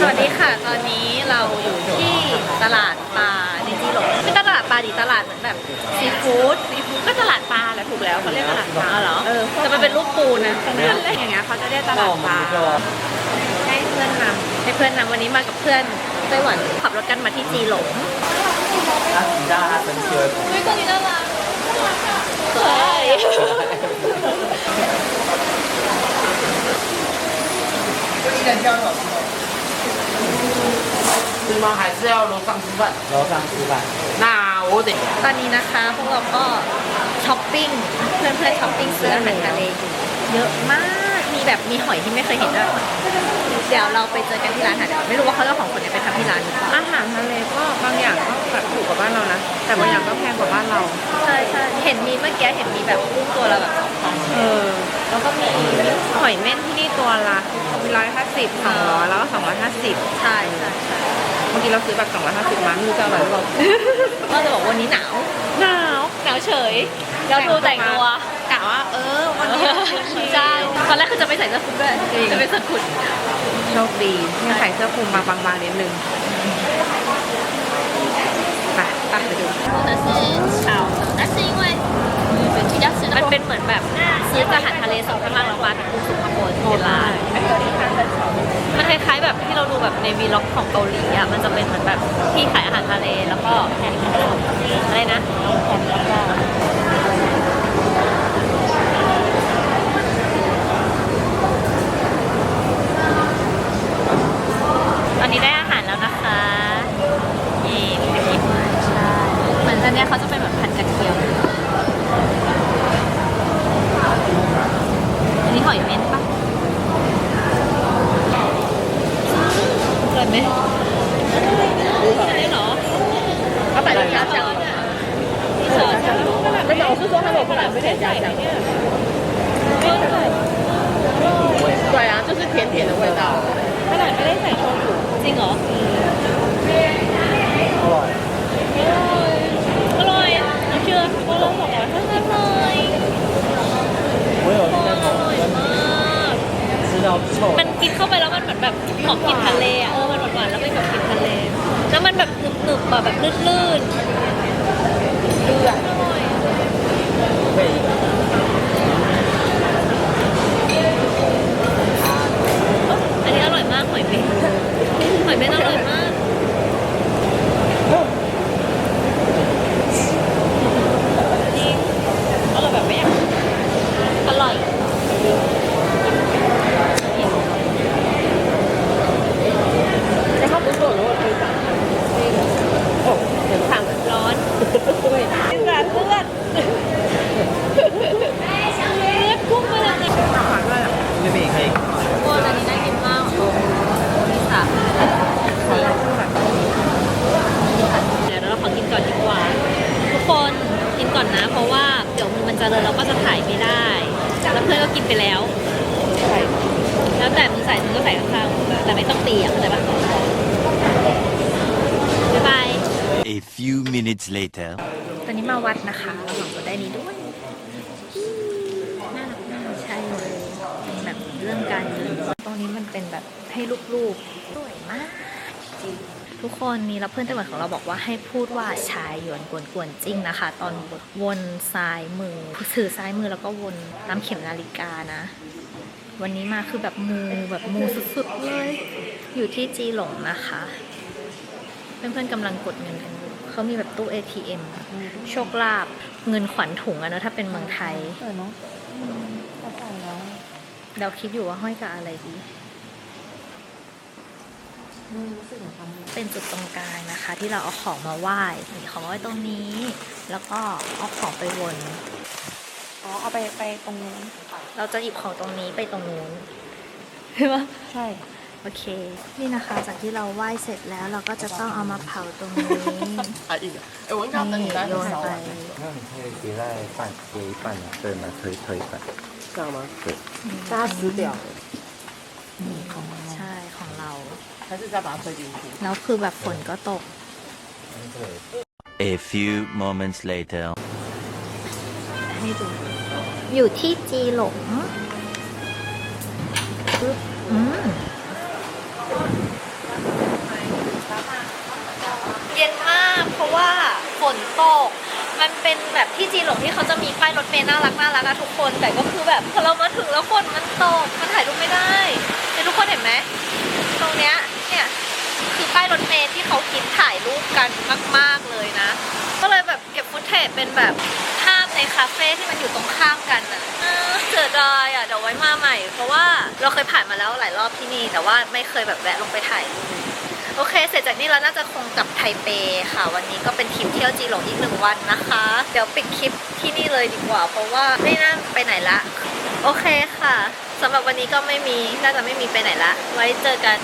สวัสดีค่ะ ตอนนี้เราอยู่ที่ตลาดปลาในจีหลงเป็นตลาดปลาดิตลาดเหมือนแบบซีฟู้ดซีฟู้ดก็ตลาดปลาแหละถูกแล้วเขาเรียกตลาดปลาเหรอ เออ แต่มันเป็นรูปปูนะ เพื่อนเล่นอย่างเงี้ยเขาจะเรียกตลาดปลาให้เพื่อนน ให้เพื่อนนำวันนี้มากับเพื่อนไต้หวันขับรถกันมาที่จีหลง 他提到他生气会 เฮ้ยตัวนี้น่ารักสวย 是吗？还是要楼上吃饭？楼上吃饭，那我得 ตอนนี้นะคะพวกเราก็ช้อปปิ้งเพื่อนเพื่อนๆช้อปปิ้งซื้ออาหารทะเลอยู่เยอะมากมีแบบมีหอยที่ไม่เคยเห็นด้วยเดี๋ยวเราไปเจอกันที่ร้านอาหารเดี๋ยวไม่รู้ว่าเขาเจ้าของคนเนี้ไปทำที่ร้านหรือเปล่า ำอาหารทะเลก็บางอย่างก็แบบถูกกว่าบ้านเรานะ แต่บางอย่างก็แพงกว่าบ้านเรา ใช่ใช่เห็นมีเมื่อกี้เห็นมีแบบกุ้งตัวละแบบสองพัน เออ แล้วก็มีหอยเม่นที่นี่ตัวละร้อยห้าสิบสองร้อยแล้วก็สองร้อยห้าสิบ ใช่ใช่ใช่ เมื่อกี้เราซื้อแบบสองร้อยห้าสิบมั้งไม่รู้จะอร่อยหรือเปล่าก็จะบอกวันนี้หนาว หนาวหนาวเฉย แล้วดูแต่งตัวกะว่า เออ วันนี้เราชิลๆใช่ตอนแรกคือจะไม่ใส่เสื้อคลุมด้วยจริงจะเป็นเสื้อขุดโชคดีที่ใส่เสื้อคลุมบางๆนิดนึงไปไปไปดู มันเป็นเหมือนแบบซื้ออาหารทะเลสดข้างล่างแล้วมากุ้งสุกข้างบนเป็นร้านมันคล้ายๆแบบที่เราดูแบบในวีล็อกของเกาหลีอะมันจะเป็นเหมือนแบบที่ขายอาหารทะเลแล้วก็อะไรนะตอนนี้ได้อาหารแล้วนะคะนี่มีกระเทียมใช่เหมือนอันเนี้ยเขาจะเป็นแบบผัดกระเทียมอันนี้หอยเม่นปะอร่อยไหมได้เหรอ เอาแบบจ้าจังนี่สอนจัง ไม่เหมาคือ说他们有不来不点加酱对啊就是甜甜的味道ขนาดไม่ได้ใส่โชยุ จริงเหรอ อร่อย อร่อยน้ำเชื่อว่าเราบอกว่าถ้าอร่อย 我有那个 อร่อย 跟 มาก 吃到臭 มันกินเข้าไปแล้วมันเหมือนแบบหอมกลิ่นทะเลอ่ะ เออ มันหวานๆแล้วเป็นแบบกลิ่นทะเล แล้วมันแบบหนึบๆแบบลื่นๆเลือด เลยเราก็จะถ่ายไม่ได้ แล้วเพื่อนก็กินไปแล้วใช่แล้วแต่มึงใส่มึงก็ใส่ข้างๆแต่ไม่ต้องตีอะเข้าใจปะบ๊ายบาย A few minutes later. ตอนนี้มาวัดนะคะเราหวังจะได้นี้ด้วย น่ารักมากใช่เลยเป็นแบบเรื่องการเงินตรงนี้มันเป็นแบบให้ลูกๆสวยมากจริง ทุกคนนี่แล้วเพื่อนไต้หวันของเราบอกว่าให้พูดว่าชายหยวนกวนกวนๆจริงนะคะ ตอนวนซ้ายมือถือซ้ายมือแล้วก็วนตามเข็มนาฬิกานะ วันนี้มาคือแบบมูแบบมูสุดๆเลย อยู่ที่จีหลงนะคะ เพื่อนๆกำลังกดเงินกันอยู่เขามีแบบตู้ ATM โชคลาภเงินขวัญถุงอะเนอะถ้าเป็นเมืองไทยเออเนาะก็ใส่แล้วเราคิดอยู่ว่าห้อยกับอะไรดีรู้สึก เหมือนทำ เป็นจุดตรงกลางนะคะ ที่เราเอาของมาไหว้นี่ของมาไว้ตรงนี้ แล้วก็เอาของไปวน อ๋อเอาไปไปตรงนู้น เราจะหยิบของตรงนี้ไปตรงนู้นใช่ปะ ใช่ โอเค นี่นะคะ จากที่เราไหว้เสร็จแล้วเราก็จะต้องเอามาเผาตรงนี้ 啊一个，哎，我应该要等 นี่ 你来 โยน 很少 ไป 碗，那你可以叠在半，叠一半啊，对吗？推推一半。这样吗？对，大家死掉 นี่ แล้วคือแบบฝนก็ตก A few moments later. ให้ดู อยู่ที่จีหลงเย็นมากเพราะว่าฝนตก มันเป็นแบบที่จีหลงที่เขาจะมีป้ายรถเมล์น่ารักน่ารักนะทุกคน แต่ก็คือแบบพอเรามาถึงแล้วฝนมันตก มันถ่ายรูปไม่ได้เห็ทุกคนเห็นไหม ตรงเนี้ย ป้ายรถเมล์ที่เขาคิดถ่ายรูปกันมาก ๆเลยนะ ก็เลยแบบเก็บฟุตเทจเป็นแบบภาพในคาเฟ่ที่มันอยู่ตรงข้ามกันอะเออเสียดายอะเดี๋ยวไว้มาใหม่ เพราะว่าเราเคยผ่านมาแล้วหลายรอบที่นี่ แต่ว่าไม่เคยแบบแวะลงไปถ่ายรูปโอเค เสร็จจากนี้เราน่าจะคงกลับไทเปค่ะ วันนี้ก็เป็นทริปเที่ยวจีหลงอีกหนึ่งวันนะคะ เดี๋ยวปิดคลิปที่นี่เลยดีกว่า เพราะว่าไม่น่าไปไหนละ โอเคค่ะสำหรับวันนี้ก็ไม่มี น่าจะไม่มีไปไหนละ ไว้เจอกัน